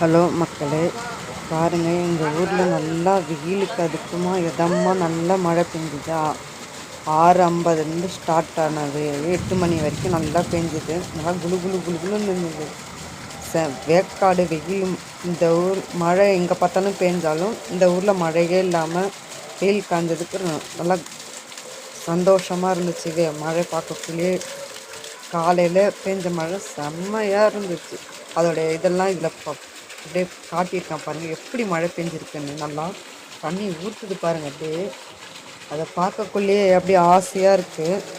Hello மக்களே பாருங்கள் எங்கள் ஊரில் நல்லா வெயிலுக்கு அதுக்குமா இதமாக நல்லா மழை பெஞ்சுதா? ஆறு ஐம்பதுலேருந்து ஸ்டார்ட் ஆனது. எட்டு மணி வரைக்கும் நல்லா பெஞ்சுது. நல்லா குளு குளு குளு குளுன்னு இருந்தது. ச வேக்காடு வெயில் இந்த ஊர் மழை எங்கே பார்த்தாலும் பெஞ்சாலும் இந்த ஊரில் மழையே இல்லாமல் வெயில் காஞ்சதுக்கு நல்லா சந்தோஷமாக இருந்துச்சு. மழை பார்க்கக்குள்ளேயே காலையில் பெஞ்ச மழை செம்மையாக இருந்துச்சு. அதோடைய இதெல்லாம் இதில் அப்படியே காட்டியிருக்கான் பாருங்கள் எப்படி மழை பெஞ்சிருக்குன்னு. நல்லா தண்ணி ஊற்றுது பாருங்கள் அப்படியே. அதை பார்க்கக்குள்ளேயே அப்படியே ஆசையாக இருக்குது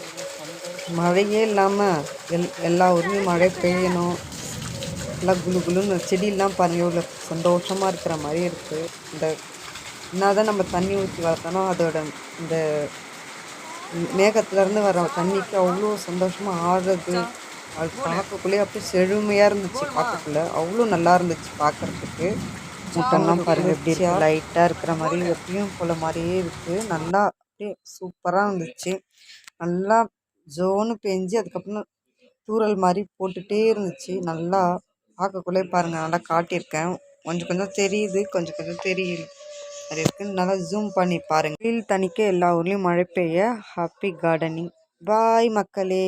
மழையே இல்லாமல் எல் எல்லா ஊர்லேயும் மழை பெய்யணும். நல்லா குளு குலுன்னு செடியெல்லாம் பாருங்கள் இவ்வளோ சந்தோஷமாக இருக்கிற மாதிரி இருக்குது இந்த என்னதான் நம்ம தண்ணி ஊற்றி வளர்த்தனோ அதோட இந்த மேகத்துலேருந்து வர தண்ணிக்கு அவ்வளோ சந்தோஷமாக ஆடுறது அது பார்க்கக்குள்ளேயே அப்படியே செழுமையாக இருந்துச்சு பார்க்கக்குள்ள. அவ்வளோ நல்லா இருந்துச்சு பார்க்கறதுக்கு. முட்டெல்லாம் பாருங்கள் எப்படி இருக்கு. லைட்டாக இருக்கிற மாதிரி எப்பயும் போல மாதிரியே இருக்குது நல்லா அப்படியே சூப்பராக இருந்துச்சு. நல்லா ஜோனு பெஞ்சு அதுக்கப்புறம் தூறல் மாதிரி போட்டுகிட்டே இருந்துச்சு. நல்லா பார்க்கக்குள்ளே பாருங்கள் நல்லா காட்டியிருக்கேன். கொஞ்சம் கொஞ்சம் தெரியுது கொஞ்சம் கொஞ்சம் தெரியல. அது இருக்குன்னு நல்லா ஜூம் பண்ணி பாருங்கள் வெயில் தணிக்க எல்லா ஊர்லேயும் மழை பெய்ய ஹாப்பி கார்டனிங் பாய் மக்களே.